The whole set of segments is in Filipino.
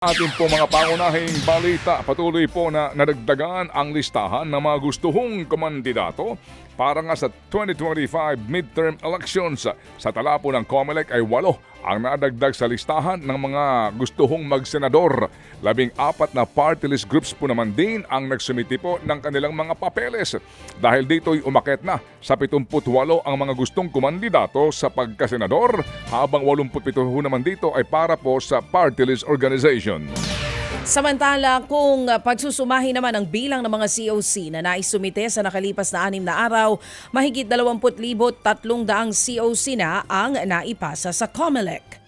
Ating po mga pangunahing balita, patuloy po na nadagdagan ang listahan ng mga gustuhong komandidato para nga sa 2025 midterm elections. Sa tala po ng COMELEC ay walo ang nadagdag sa listahan ng mga gustuhong magsenador. Labing apat na party list groups po naman din ang nagsumiti po ng kanilang mga papeles. Dahil dito'y umakit na sa 78 ang mga gustong kumandidato sa pagkasenador habang 87 ho naman dito ay para po sa party list organization. Samantala, kung pagsusumahin naman ang bilang ng mga COC na naisumite sa nakalipas na anim na araw, mahigit 20,300 COC na ang naipasa sa COMELEC.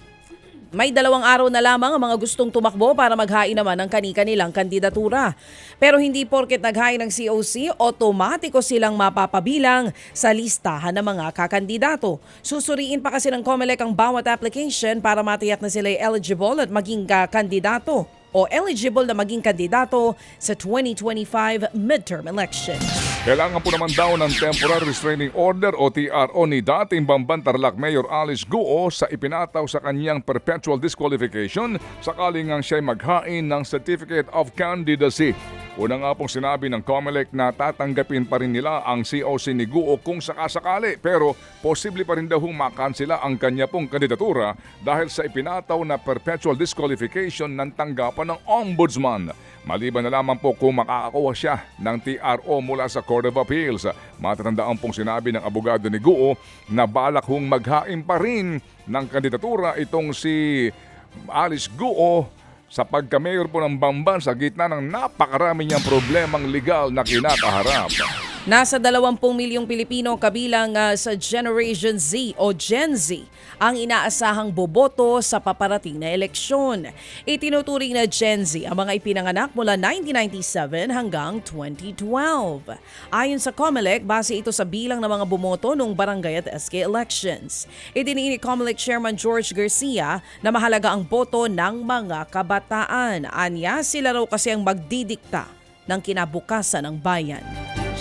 May dalawang araw na lamang ang mga gustong tumakbo para maghain naman ng kani-kanilang kandidatura. Pero hindi porket naghain ng COC, otomatiko silang mapapabilang sa listahan ng mga kakandidato. Susuriin pa kasi ng COMELEC ang bawat application para matiyak na sila eligible at maging ka- kandidato o eligible na maging kandidato sa 2025 midterm election. Kailangan po naman daw ng Temporary Restraining Order o TRO ni dating Bamban Tarlac Mayor Alice Guo sa ipinataw sa kanyang perpetual disqualification sakaling ang siya'y maghain ng Certificate of Candidacy. Una nga pong sinabi ng COMELEC na tatanggapin pa rin nila ang COC ni Guo kung sakasakali pero posible pa rin daw hong makansila ang kanya pong kandidatura dahil sa ipinataw na perpetual disqualification ng tanggapan ng Ombudsman. Maliban na lamang po kung makakakuha siya ng TRO mula sa Court of Appeals. Matatandaan pong sinabi ng abogado ni Guo na balak hong maghain pa rin ng kandidatura itong si Alice Guo sa pagka-mayor po ng Bamban sa gitna ng napakarami niyang problemang legal na kinakaharap. Nasa 20 milyong Pilipino kabilang ah, sa Generation Z o Gen Z ang inaasahang boboto sa paparating na eleksyon. Itinuturing na Gen Z ang mga ipinanganak mula 1997 hanggang 2012. Ayon sa COMELEC, base ito sa bilang ng mga bumoto noong barangay at SK elections. Idiniin ni COMELEC Chairman George Garcia na mahalaga ang boto ng mga kabataan. Anya, sila raw kasi ang magdidikta ng kinabukasan ng bayan.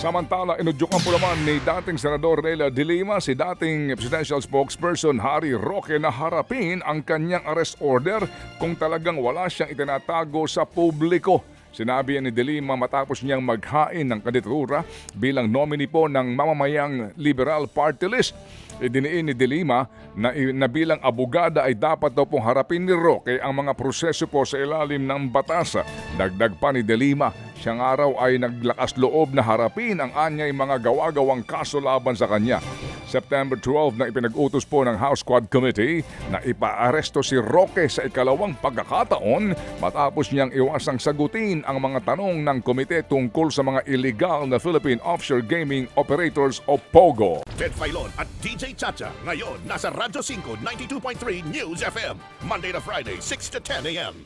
Samantala, inudyukan po naman ni dating Senador Leila de Lima si dating presidential spokesperson Harry Roque na harapin ang kanyang arrest order kung talagang wala siyang itinatago sa publiko. Sinabi ni De Lima matapos niyang maghain ng kandidatura bilang nominee po ng mamamayang Liberal Party List. Idiniin ni De Lima na, na bilang abogada ay dapat daw pong harapin ni Roque ang mga proseso po sa ilalim ng batas. Dagdag pa ni De Lima, siyang araw ay naglakas loob na harapin ang anyay mga gawa-gawang kaso laban sa kanya. September 12 na ipinag-utos po ng House Quad Committee na ipaaresto si Roque sa ikalawang pagkakataon matapos niyang iwasang sagutin ang mga tanong ng komite tungkol sa mga illegal na Philippine Offshore Gaming Operators o POGO. Ted Filon at DJ Chacha. Ngayon, nasa Radyo 5, 92.3 News FM. Monday to Friday, 6 to 10 a.m.